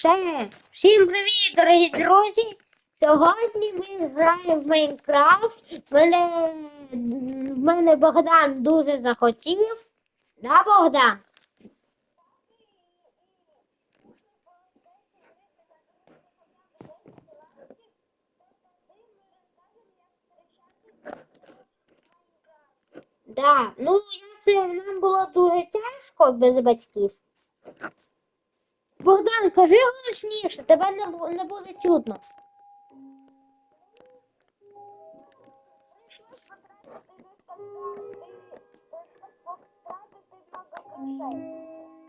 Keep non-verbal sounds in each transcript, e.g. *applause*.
Все, всім привіт, дорогі друзі! Сьогодні ми граємо в Майнкрафт. Мене, мене Богдан дуже захотів. Да, Богдан? Да, ну це нам було дуже тяжко без батьків. Богдан, кажи голосніше, тебе не, не буде чутно.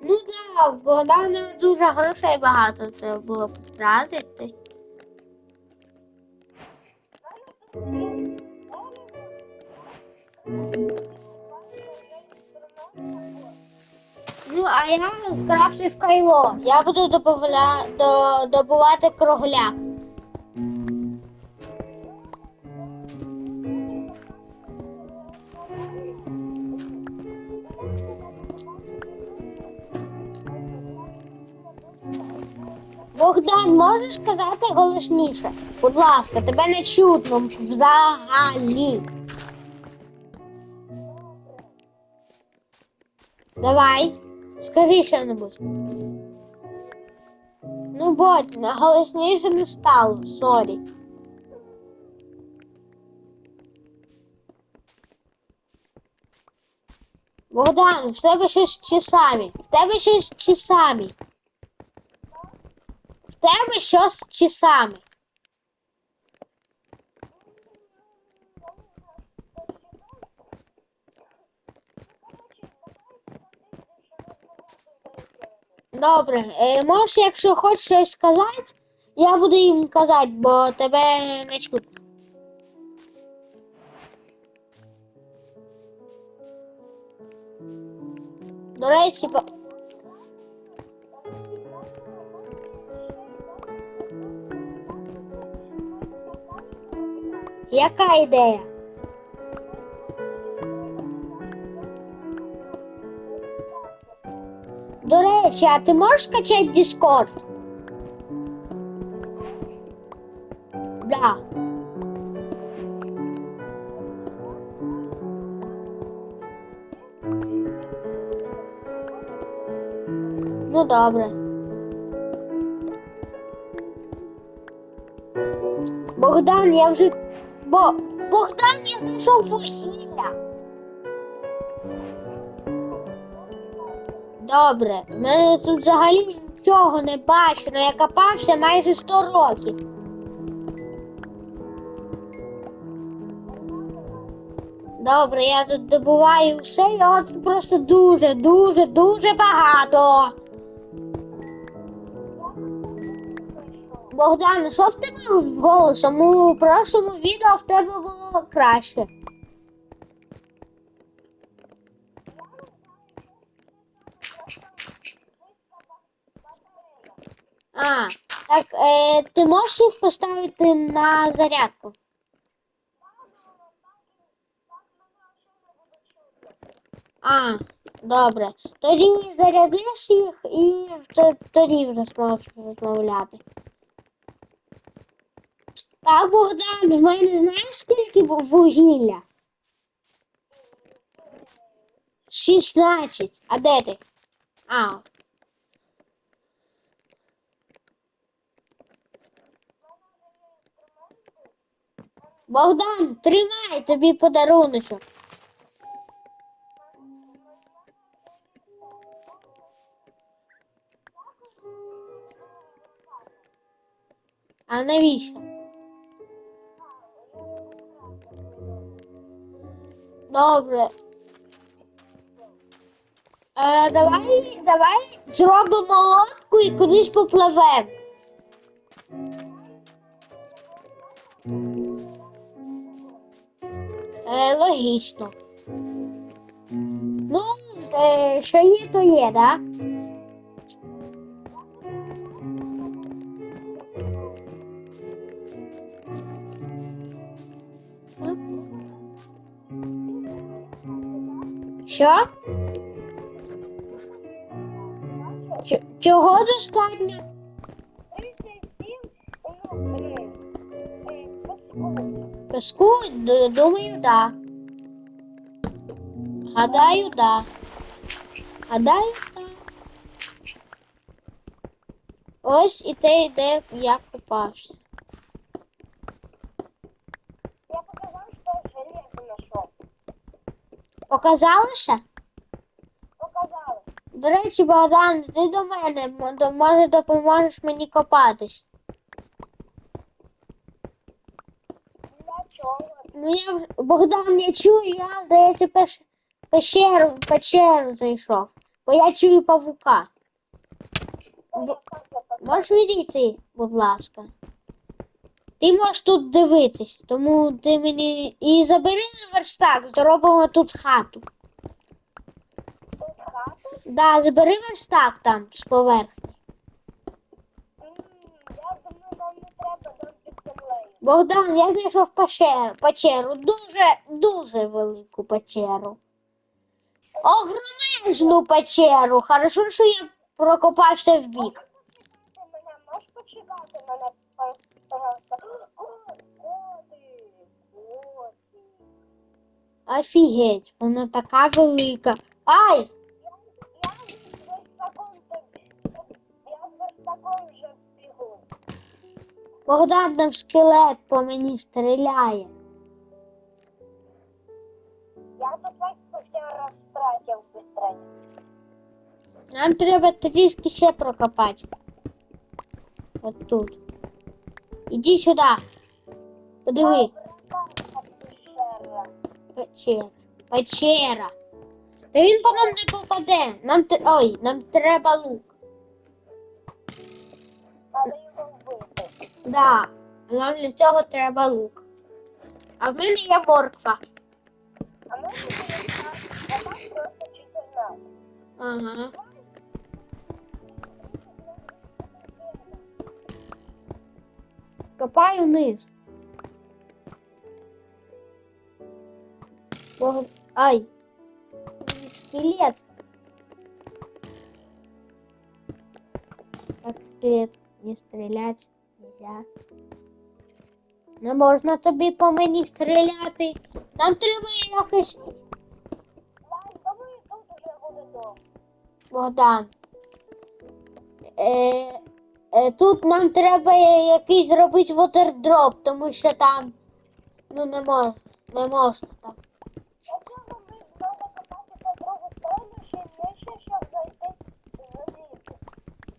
Ну да, в дуже грошей багато треба було потратити. Ну, а я скрафтив кайло. Я буду добавля... до... добувати кругляк. Богдан, можеш сказати голосніше? Будь ласка, тебе не чутно взагалі. Давай, скажи що-небудь. Ну, будь, голосніше не стало, сорі. Богдан, в тебе щось часами. В тебе щось часами. В тебе щось часами. Добре, е, можеш, якщо хочеш щось сказати, я буду їм казати, бо тебе не чутно. До речі, по... яка ідея? До речі, а ти можеш качати Discord? Да. Ну добре. Богдан, я вже. Бо Богдан я знайшов вугілля. Добре, в мене тут взагалі нічого не бачено. Я копався майже 100 років. Добре, я тут добуваю все, його тут просто дуже, дуже, дуже багато. Богдан, що в тебе голосом? У прошлому відео в тебе було краще. А, так, е, ти можеш їх поставити на зарядку? А, добре. Тоді зарядиш їх і то- тоді вже зможеш розмовляти. Так, Богдан, в мене знаєш скільки вугілля? 16. А де ти? А. Богдан, тримай тобі подаруночок. А навіщо? Добре. Е, давай, давай зробимо лодку і кудись попливемо. Е, логічно. Ну, е, що є, то є, да? Що? Чого достатньо? Піску? Думаю, да. Гадаю, да. Гадаю, да. Ось і те, де я купався. Я показал, что железо нашел. Показалося? Показалось. До речі, Богдан, ти до мене, може допоможеш мені копатись. Для чого? Ну, я, Богдан, я чую, я, здається, пеш, пещеру, печеру зайшов. Бо я чую павука. Бо-. Можеш відійти, будь ласка. Ти можеш тут дивитись, тому ти мені. І забери верстак, зробимо тут хату. Тут хату? Да, забери верстак там з поверхні. М, Я думаю, нам не треба там під землею. Богдан, я знайшов печеру, печеру, дуже, дуже велику печеру. Огромезну печеру. Хорошо, що я прокопався в бік. Офігеть, вона така велика. Ай! Богдан там скелет по мені стріляє. Я тут хотів розтратив быстрее. Нам треба трішки ще прокопати. От тут. Іди сюди. Подиви. Печера. Печера. Та він по нам не попаде. Нам тр- Ой, нам треба лук. Да. Нам для цього треба лук. А в мене є морква. А ми просто 14. Ага. Копаю вниз. Бог... Ай. Скелет. Так, скелет. Не стрілять. Нельзя. Не можна тобі по мені стріляти. Нам треба якось. Богдан. Е, е, тут нам треба якийсь зробити вотердроп, тому що там ну не можна, не можна там. Якщо ми знову копати по другу сторону, ще нижче, щоб зайти залізти.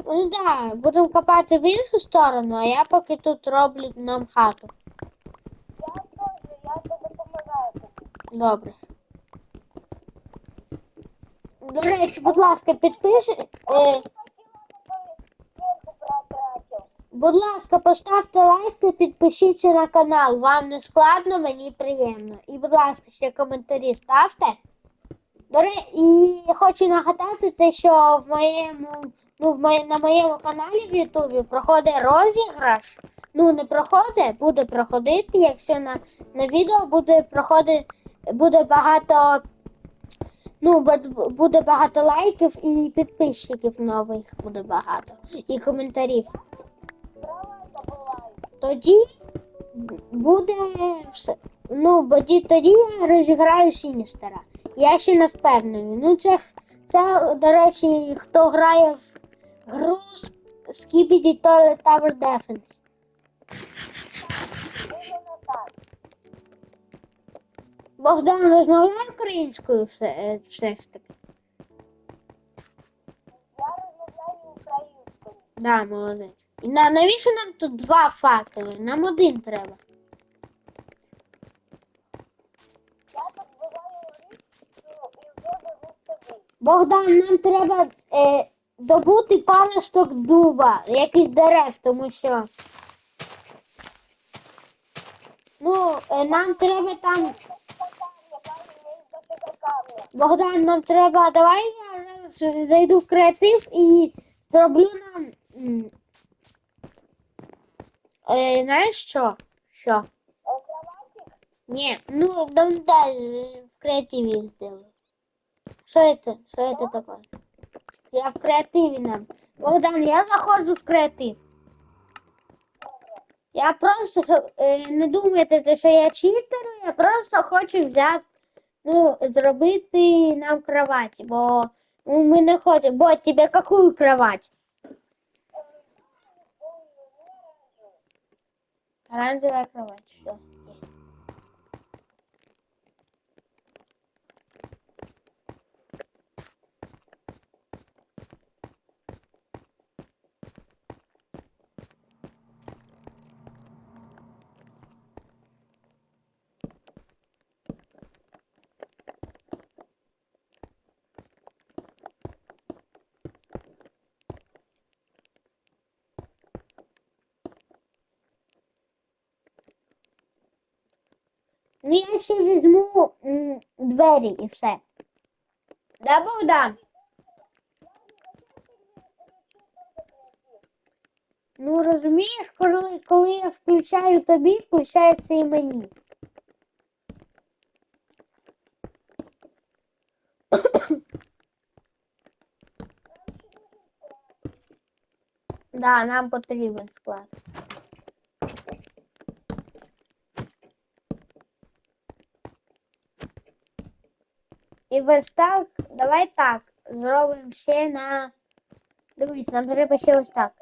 Ну да, будемо копати в іншу сторону, а я поки тут роблю нам хату. Я теж, я тобі допомагаю. Добре. До речі, будь ласка, підпиши. Е. Будь ласка, поставте лайк та підпишіться на канал. Вам не складно, мені приємно. І, будь ласка, ще коментарі ставте. До речі, і хочу нагадати це, що в моєму, ну, в моє, на моєму каналі в Ютубі проходить розіграш. Ну, не проходить, буде проходити, якщо на, на відео буде проходити, буде багато. Ну, бу- буде багато лайків і підписчиків нових буде багато. І коментарів. Тоді буде все. Ну, бо ді- тоді я розіграю Сіністера. Я ще не впевнений. Ну, це, це, до речі, хто грає в гру Skibidi Toilet Tower Defense. Богдан розмовляє українською все, е, все ж таки. Я розмовляю українською. Да, молодець. І на, навіщо нам тут два факели? Нам один треба. Я тут буваю річку і вже везу собі. Богдан, нам треба е, добути паросток дуба, якийсь дерев, тому що. Ну, е, нам треба там. Богдан, нам треба. Давай я зараз зайду в креатив і зроблю нам. Е, знаєш що? Що? Ні, ну далі в креативі сделаю. Що это? Що это такое? Я в креативі нам. Богдан, я заходжу в креатив. Я просто е, не думайте, те, що я читерю, я просто хочу взяти, ну, зробити нам кровать, бо ну, ми не хочемо. Бо тебе яку кровать? Оранжевая кровать. Все, Ну, я ще візьму м, двері і все. Да, Богдан? Ну, розумієш, коли, коли я включаю тобі, включається і мені. *coughs* Да, нам потрібен склад. І ось так, давай так. Зробимо ще на. Дивись, нам треба ще ось так.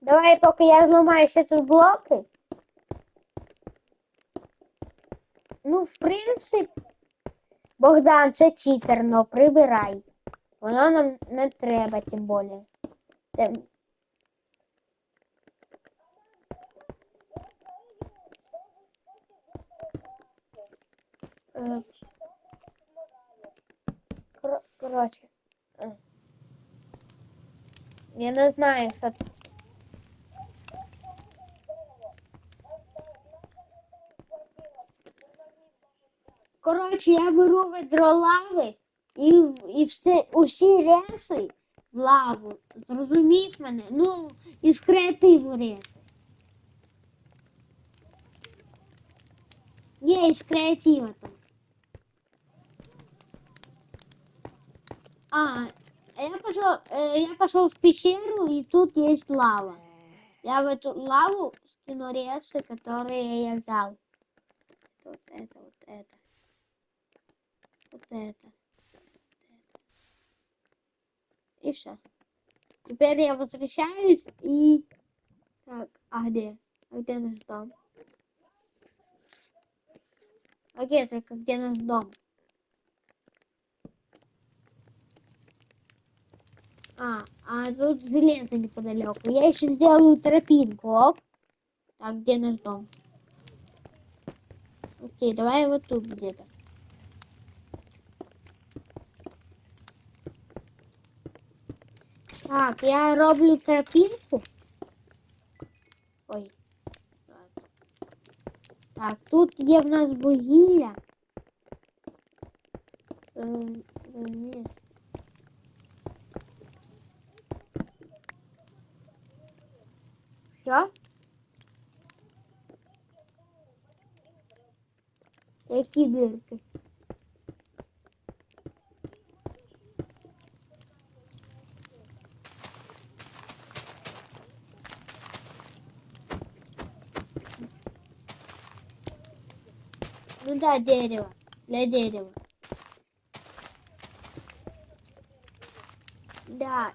Давай, поки я зламаю ще тут блоки. Ну, в принципі, Богдан, це читер, но прибирай. Воно нам не треба, тим більше. Тим- Е, е. Я не знаю, що це. Коротше, я беру ведро лави і, і все, усі реси в лаву. Зрозумів мене? Ну, із креативу реси. Ні, із креатива там. А, а я пошел, э, я пошел в пещеру, и тут есть лава. Я в эту лаву скину ресы, которые я взял. Вот это, вот это. Вот это. И все. Теперь я возвращаюсь и... Так, а где? А где наш дом? А где только где наш дом? А, а тут железо неподалеку. Я еще сделаю тропинку, ок? Так, где наш дом? Окей, давай вот тут где-то. Так, я роблю тропинку. Ой. Так. Так, тут є в нас вугілля. Ем, ем, ні. Що? Які дирки? Ну да, дерево. Для дерева. Да.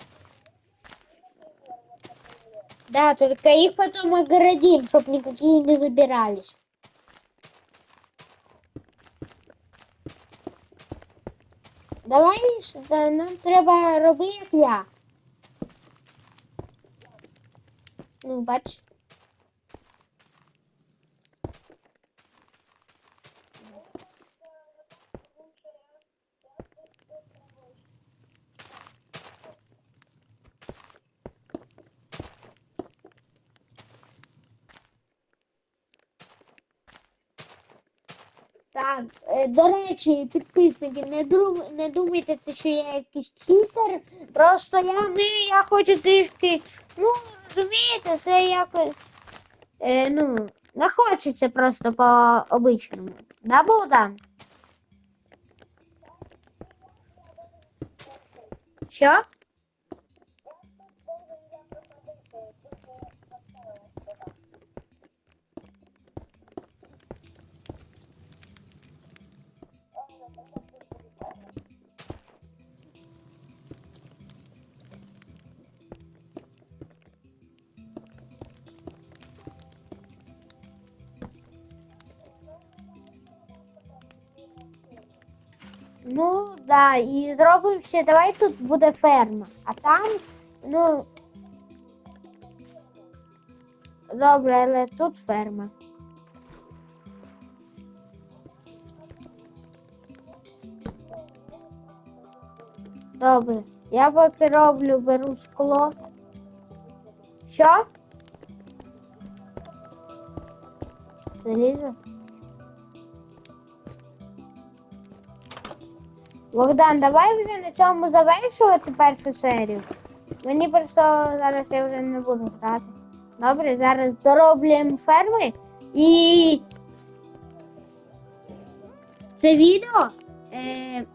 Да, только их потом огородим, чтобы никакие не забирались. Давай, да, нам треба робити як я. Ну, бач. Так, е, до речі, підписники, не, дру... не думайте, що я якийсь читер. Просто я не я хочу трішки, ну, розумієте, це якось. Е, ну, не хочеться просто по-обичному. Да, Богдан? Що? Ну, да, і зробимо ще, давай тут буде ферма. А там, ну. Добре, але тут ферма. Добре. Я поки роблю, беру скло. Що? Залізо? Богдан, давай вже на цьому завершувати першу серію. Мені просто зараз я вже не буду грати. Добре, зараз дороблюємо ферми і це відео е,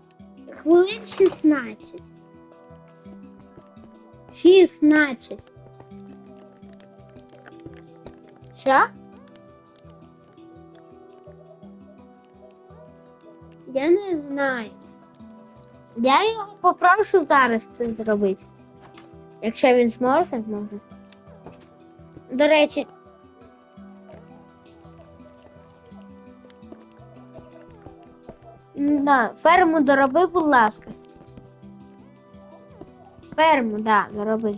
хвилин 16. 16. Що? Я не знаю. Я його попрошу зараз це зробити. Якщо він зможе, може. До речі. Да, ферму дороби, будь ласка. Ферму, да, дороби.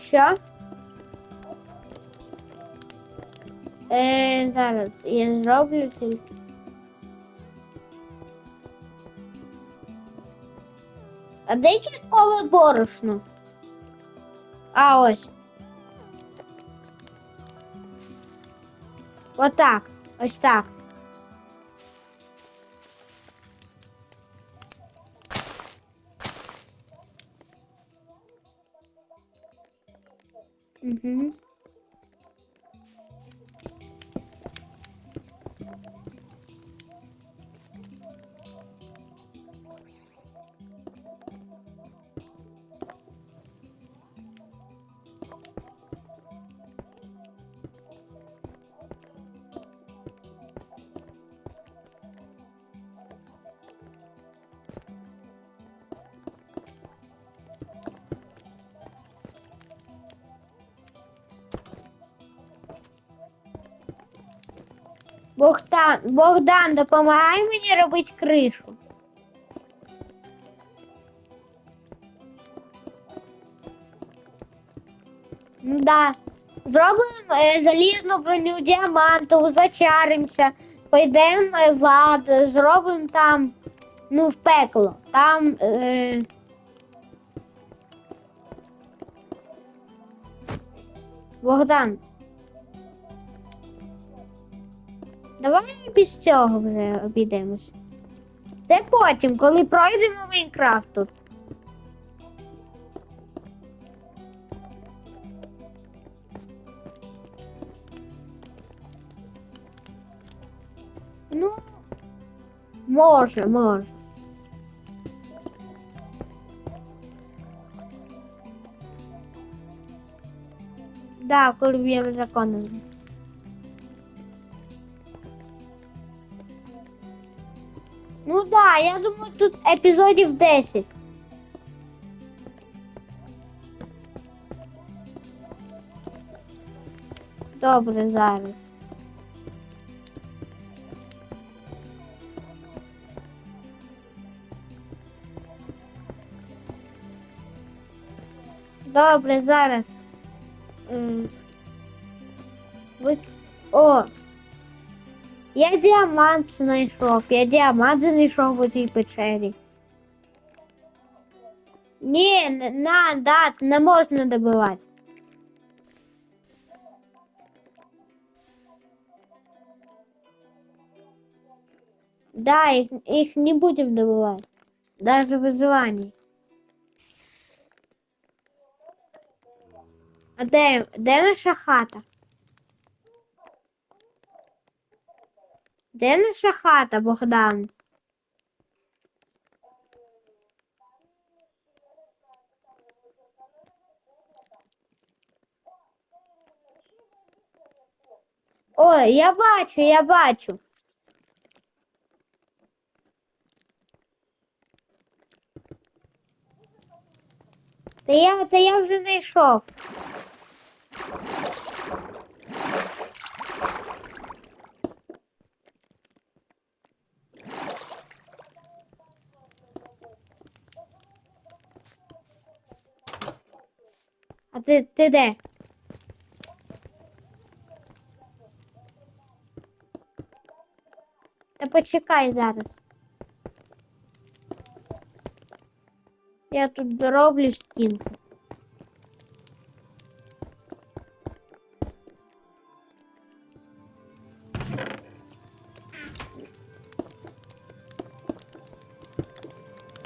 Що- Е, зараз я зроблю тільки. А де кісткове борошно? А ось. Отак. Ось так. Богдан, Богдан, допомагай мені робити кришу. Ну Да. Зробимо е, залізну броню, діамантову, зачаримося, пойдемо е, в ад, зробимо там, ну, в пекло. Там. Е... Богдан. Давай без цього вже обійдемось. Це потім, коли пройдемо Майнкрафт тут. Ну, може, може. Да, коли б'ємо законом. Ну да, я думаю, тут епізодів 10. Добре, Я діамант знайшов, я діамант знайшов у цій печері. Ні, не- на, да, не можна добивати. Да, их, их не будем добывать. Даже выживание. А де, де наша хата? Де наша хата, Богдан? Ой, я бачу, я бачу. Та я, та я вже знайшов. Ти, ти де? Та почекай зараз. Я тут дороблю стінку.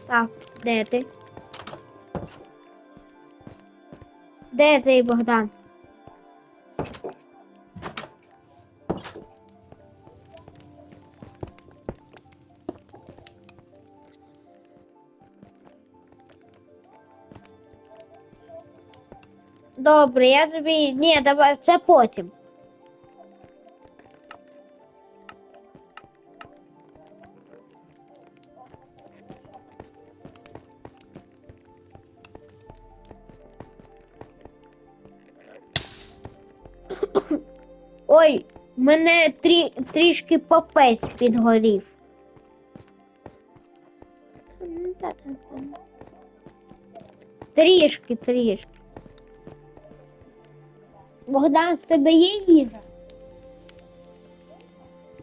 Так, де ти? Де цей Богдан? Добре, я тобі. Ні, давай це потім. Мене трі, трішки попець підгорів. Трішки, трішки. Богдан, в тебе є їжа?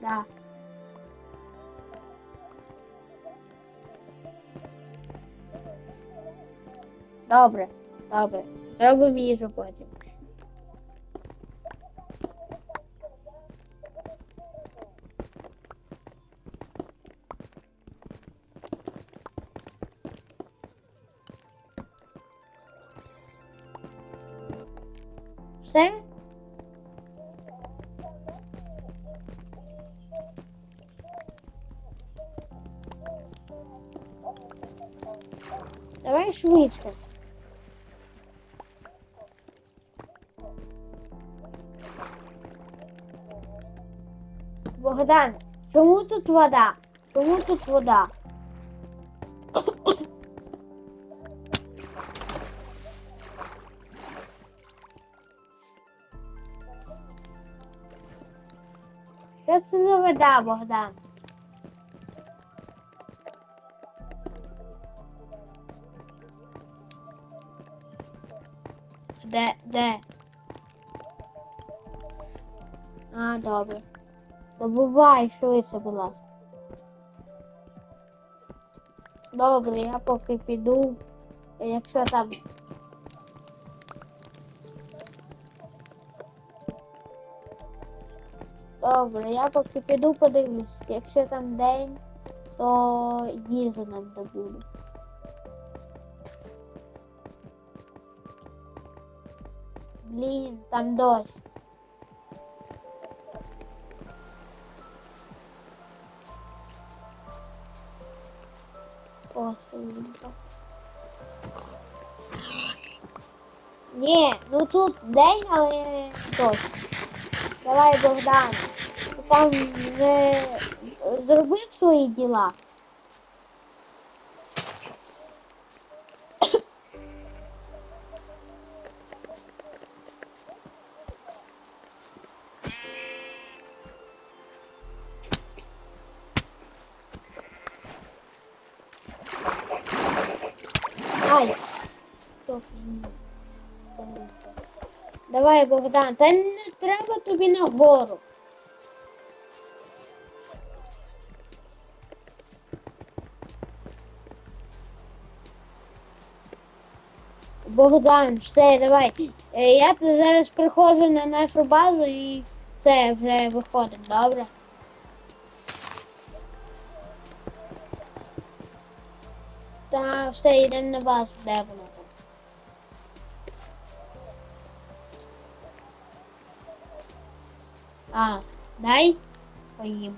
Да. Добре, добре. Робимо їжу потім. Все? Давай швидше. Богдан, чому тут вода? Чому тут вода? Це за вода, Богдан? Де, де? А, добре. Добувай швидше, будь ласка. Добре, я поки піду. Якщо там. Добре, я поки піду подивлюсь. Якщо там день, то їжу нам добуду. Блін, там дощ. О, сонечко. Ні, ну тут день, але дощ. Давай, Богдан. Там вже зробив свої діла. Ай. Давай, Богдан, та не треба тобі нагору. Богдан, все, давай. Е, Я зараз приходжу на нашу базу і все, вже виходимо, добре? Та все, йдемо на базу, де воно там. А, дай поїм.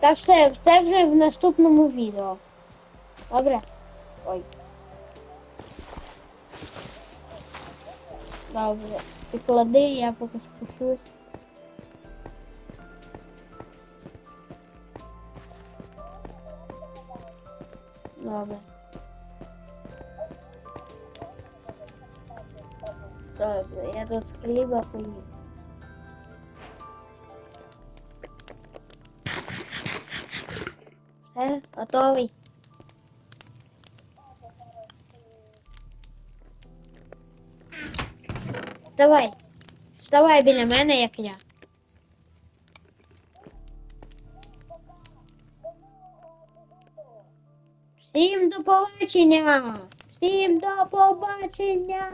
Та все, це вже в наступному відео. Добре? Ой. Добре. Ти клади, я поки спущусь. Добре. Добре, я тут хліба поїм. готовий. Вставай. Вставай біля мене, як я. Всім до побачення! Всім до побачення!